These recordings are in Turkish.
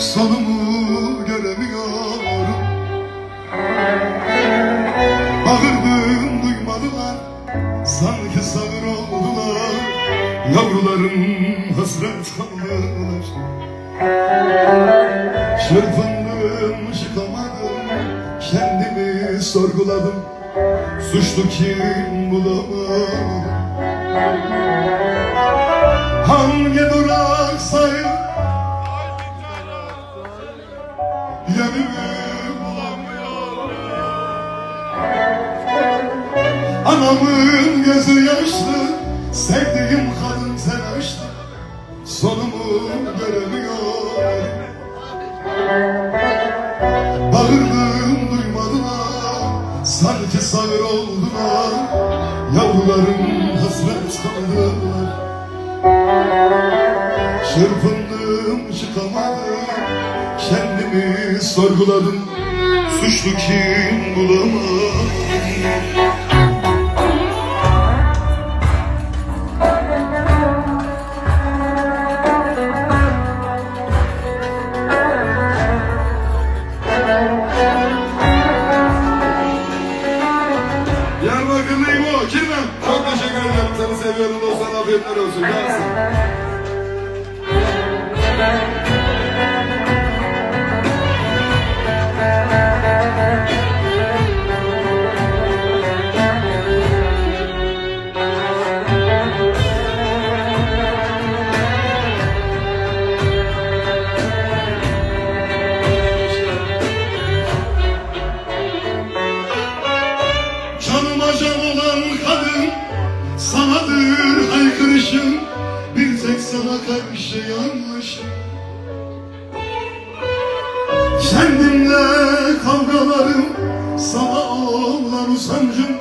Sonumu göremiyorum. Bağırdım duymadılar. Sanki sağır oldular. Yavrularım hasret kaldılar. Çırpındım çıkamadım Kendimi sorguladım. Suçlu kim bulamadım Anamın gözü yaşlı Sevdiğim kadın telaşlı. Sonumu göremiyor Bağırdım duymadılar Sanki sağır oldular Yavrularım hasret kaldılar. Çırpındım çıkamadım Kendimi sorguladım Suçlu kim bulamadım Diyarbakırlıyım o. Kimim? Çok teşekkür ederim. Seni seviyorum dostlar. Afiyetler olsun. Gelsin. Sanadır haykırışım Bir tek sana karşı yanlışım Kendimle kavgalarım Sana olan utancım.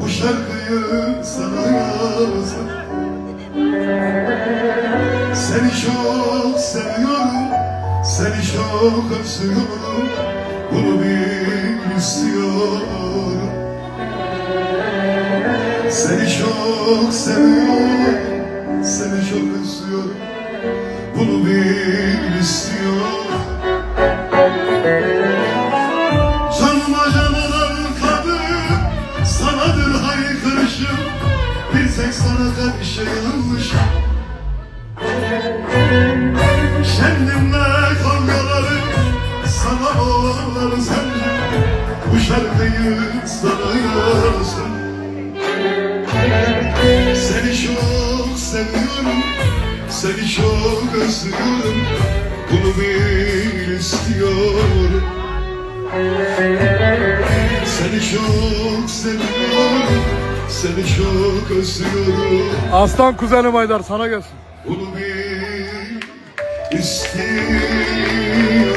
Bu şarkıyı sana yazdım. Seni çok seviyorum Seni çok özlüyorum. Bunu bil istiyorum. Seni çok seviyorum, seni çok özlüyorum. Bunu bil istiyorum. Canıma can olan kadın, sanadır haykırışım. Bir tek sana karşı yanlışım. Kendimle kavgalarım, sana olanlar sence. Bu şarkıyı sana yazdım. Seni çok seviyorum, seni çok özlüyorum. Bunu bil istiyorum. Seni çok seviyorum, seni çok özlüyorum. Aslan kuzenim Aydar sana gelsin. Bunu bil istiyorum